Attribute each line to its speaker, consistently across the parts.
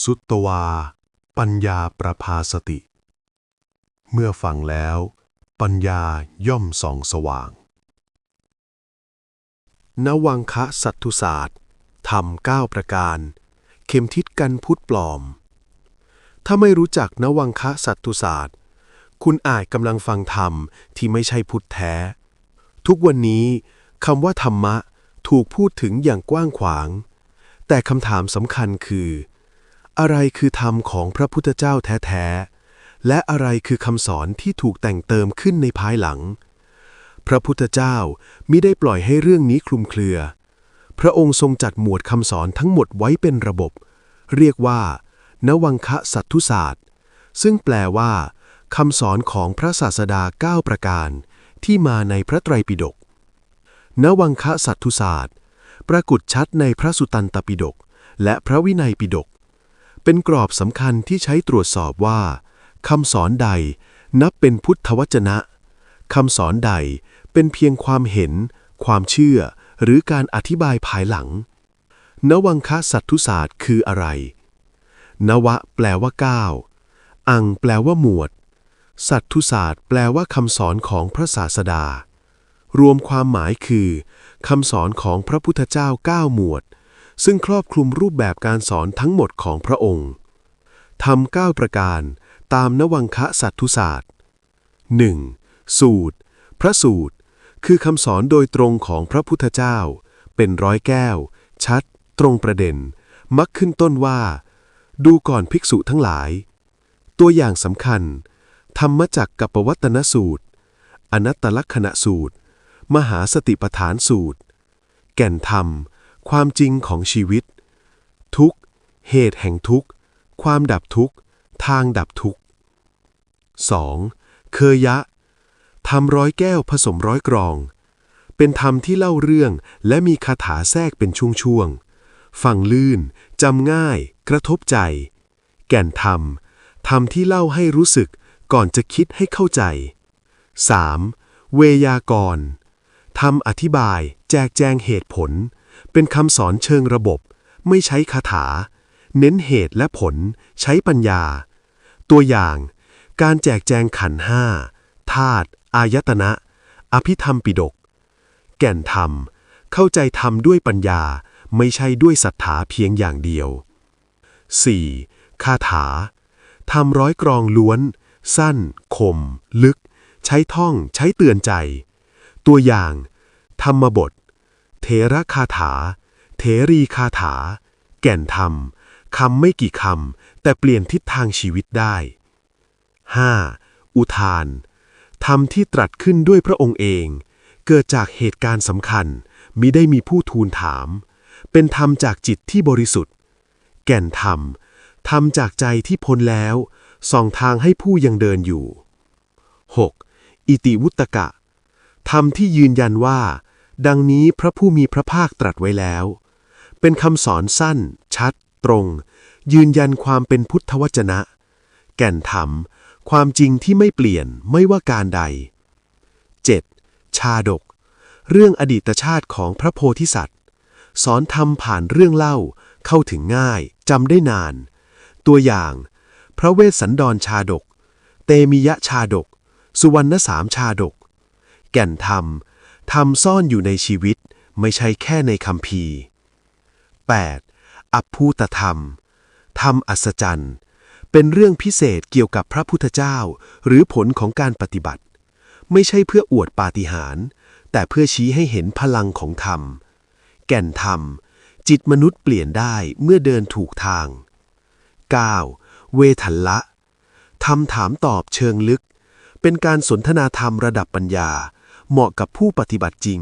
Speaker 1: สุตตวา ปัญญาประภาสติ เมื่อฟังแล้ว ปัญญาย่อมส่องสว่าง นวังคะสัตตุศาสตร์ธรรมเก้าประการ เข็มทิศกันพุทธปลอม ถ้าไม่รู้จักนวังคะสัตตุศาสตร์ คุณอาจกำลังฟังธรรมที่ไม่ใช่พุทธแท้ ทุกวันนี้คำว่าธรรมะถูกพูดถึงอย่างกว้างขวาง แต่คำถามสำคัญคือ อะไรคือธรรมของพระพุทธเจ้าแท้ๆ และอะไรคือคำสอนที่ถูกแต่งเติมขึ้นในภายหลัง พระพุทธเจ้ามิได้ปล่อยให้เรื่องนี้คลุมเครือ พระองค์ทรงจัดหมวดคำสอนทั้งหมดไว้เป็นระบบ เรียกว่า นวังคะสัตทุศาสตร์ ซึ่งแปลว่าคำสอนของพระศาสดาเก้าประการ ที่มาในพระไตรปิฎกนวังคะสัตทุศาสตร์ ปรากฏชัดในพระสุตันตปิฎกและพระวินัยปิฎก เป็นกรอบสำคัญที่ใช้ตรวจสอบว่าคำสอนใดนับเป็นพุทธวจนะคำสอนใดเป็นเพียงความเห็น ความเชื่อ หรือการอธิบายภายหลัง นวังคะสัตทุศาสตร์คืออะไร นวะแปลว่าก้าวอังแปลว่าหมวด สัตทุศาสตร์แปลว่าคำสอนของพระศาสดา รวมความหมายคือคำสอนของพระพุทธเจ้าก้าหมวด ซึ่งครอบคลุมรูปแบบการสอนทั้งหมดของพระองค์ทำเก้าประการตามนวังคะสัตทุศาสตร์ 1. สูตร พระสูตร คือคำสอนโดยตรงของพระพุทธเจ้า เป็นร้อยแก้ว ชัด ตรงประเด็น มักขึ้นต้นว่า ดูก่อนภิกษุทั้งหลาย ตัวอย่างสำคัญ ธรรมจักรกับปวัตนสูตร อนัตตลักษณะสูตร มหาสติปฐานสูตร แก่นธรรม ความจริงของชีวิต ทุกเหตุแห่งทุกความดับทุกทางดับทุก 2. เคยยะทำร้อยแก้วผสมร้อยกรอง เป็นธรรมที่เล่าเรื่องและมีคาถาแทรกเป็นช่วงๆฟังลื่นจำง่าย กระทบใจ แก่นธรรมธรรมที่เล่าให้รู้สึกก่อนจะคิดให้เข้าใจ 3. เวยากรธรรมอธิบายแจกแจงเหตุผล เป็นคำสอนเชิงระบบ ไม่ใช้คาถา เน้นเหตุและผล ใช้ปัญญา ตัวอย่าง การแจกแจงขันห้าธาตุอายตนะ อภิธรรมปิดก แก่นธรรม เข้าใจธรรมด้วยปัญญา ไม่ใช่ด้วยศรัทธาเพียงอย่างเดียว 4. คาถาทำร้อยกรองล้วน สั้นคม ลึก ใช้ท่อง ใช้เตือนใจ ตัวอย่าง ธรรมบท เทระคาถา เทรีคาถา แก่นธรรมคำไม่กี่คำ แต่เปลี่ยนทิศทางชีวิตได้ 5. อุทานธรรมที่ตรัสขึ้นด้วยพระองค์เอง เกิดจากเหตุการณ์สำคัญมิได้มีผู้ทูลถาม เป็นธรรมจากจิตที่บริสุทธิ์ แก่นธรรมธรรมจากใจที่พ้นแล้วส่องทางให้ผู้ยังเดินอยู่ 6. อิติวุตกะธรรมที่ยืนยันว่า ดังนี้พระผู้มีพระภาคตรัสไว้แล้ว เป็นคำสอนสั้น ชัด ตรง ยืนยันความเป็นพุทธวจนะ แก่นธรรม ความจริงที่ไม่เปลี่ยนไม่ว่าการใด 7. ชาดก เรื่องอดีตชาติของพระโพธิสัตว์ สอนธรรมผ่านเรื่องเล่า เข้าถึงง่ายจำได้นาน ตัวอย่าง พระเวสสันดรชาดก เตมิยะชาดก สุวรรณสามชาดก แก่นธรรม ธรรมซ่อนอยู่ในชีวิตไม่ใช่แค่ในคำพี 8. อัพภูตธรรม ธรรมอัศจรรย์ เป็นเรื่องพิเศษเกี่ยวกับพระพุทธเจ้า หรือผลของการปฏิบัติ ไม่ใช่เพื่ออวดปาฏิหาริย์แต่เพื่อชี้ให้เห็นพลังของธรรม แก่นธรรม จิตมนุษย์เปลี่ยนได้เมื่อเดินถูกทาง 9. เวทัลละทำถามตอบเชิงลึก เป็นการสนทนาธรรมระดับปัญญา เหมาะกับผู้ปฏิบัติจริง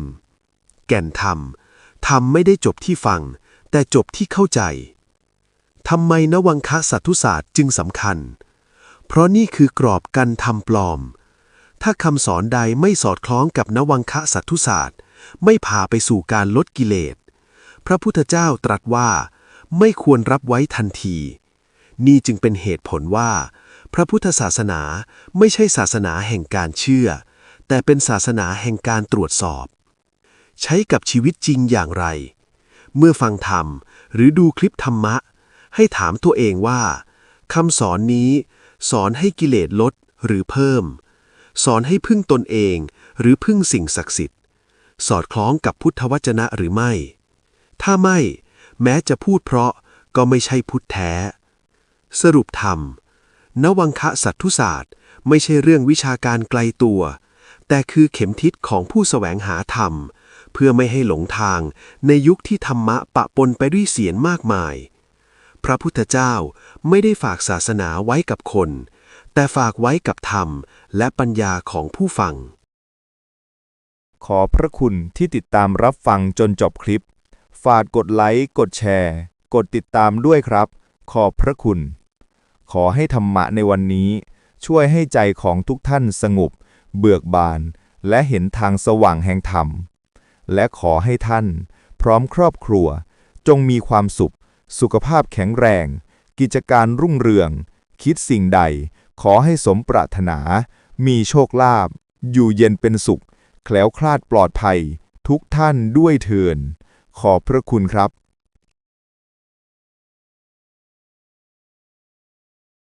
Speaker 1: แก่นธรรมธรรมไม่ได้จบที่ฟัง แต่จบที่เข้าใจทำไมนวังคะสัตทุศาสตร์จึงสำคัญ เพราะนี่คือกรอบกันทำปลอม ถ้าคำสอนใดไม่สอดคล้องกับนวังคะสัตทุศาสตร์ ไม่พาไปสู่การลดกิเลส พระพุทธเจ้าตรัสว่า ไม่ควรรับไว้ทันที นี่จึงเป็นเหตุผลว่า พระพุทธศาสนาไม่ใช่ศาสนาแห่งการเชื่อ แต่เป็นศาสนาแห่งการตรวจสอบ ใช้กับชีวิตจริงอย่างไร เมื่อฟังธรรมหรือดูคลิปธรรมะ ให้ถามตัวเองว่าคำสอนนี้ สอนให้กิเลสลดหรือเพิ่ม สอนให้พึ่งตนเองหรือพึ่งสิ่งศักดิ์สิทธิ์ สอดคล้องกับพุทธวจนะหรือไม่ ถ้าไม่ แม้จะพูดเพราะก็ไม่ใช่พุทธแท้ สรุปธรรมนวังคะสัตทุศาสตร์ ไม่ใช่เรื่องวิชาการไกลตัว แต่คือเข็มทิศของผู้แสวงหาธรรม เพื่อไม่ให้หลงทางในยุคที่ธรรมะปะปนไปด้วยเสียงมากมาย พระพุทธเจ้าไม่ได้ฝากศาสนาไว้กับคน แต่ฝากไว้กับธรรมและปัญญาของผู้ฟัง
Speaker 2: ขอพระคุณที่ติดตามรับฟังจนจบคลิป ฝากกดไลค์ กดแชร์ กดติดตามด้วยครับ ขอบพระคุณ ขอให้ธรรมะในวันนี้ช่วยให้ใจของทุกท่านสงบ เบิกบาน และเห็นทางสว่างแห่งธรรม และขอให้ท่าน พร้อมครอบครัว จงมีความสุข สุขภาพแข็งแรง กิจการรุ่งเรือง คิดสิ่งใด ขอให้สมปรารถนา มีโชคลาภอยู่เย็นเป็นสุข แคล้วคลาดปลอดภัย ทุกท่านด้วยเถินขอบพระคุณครับ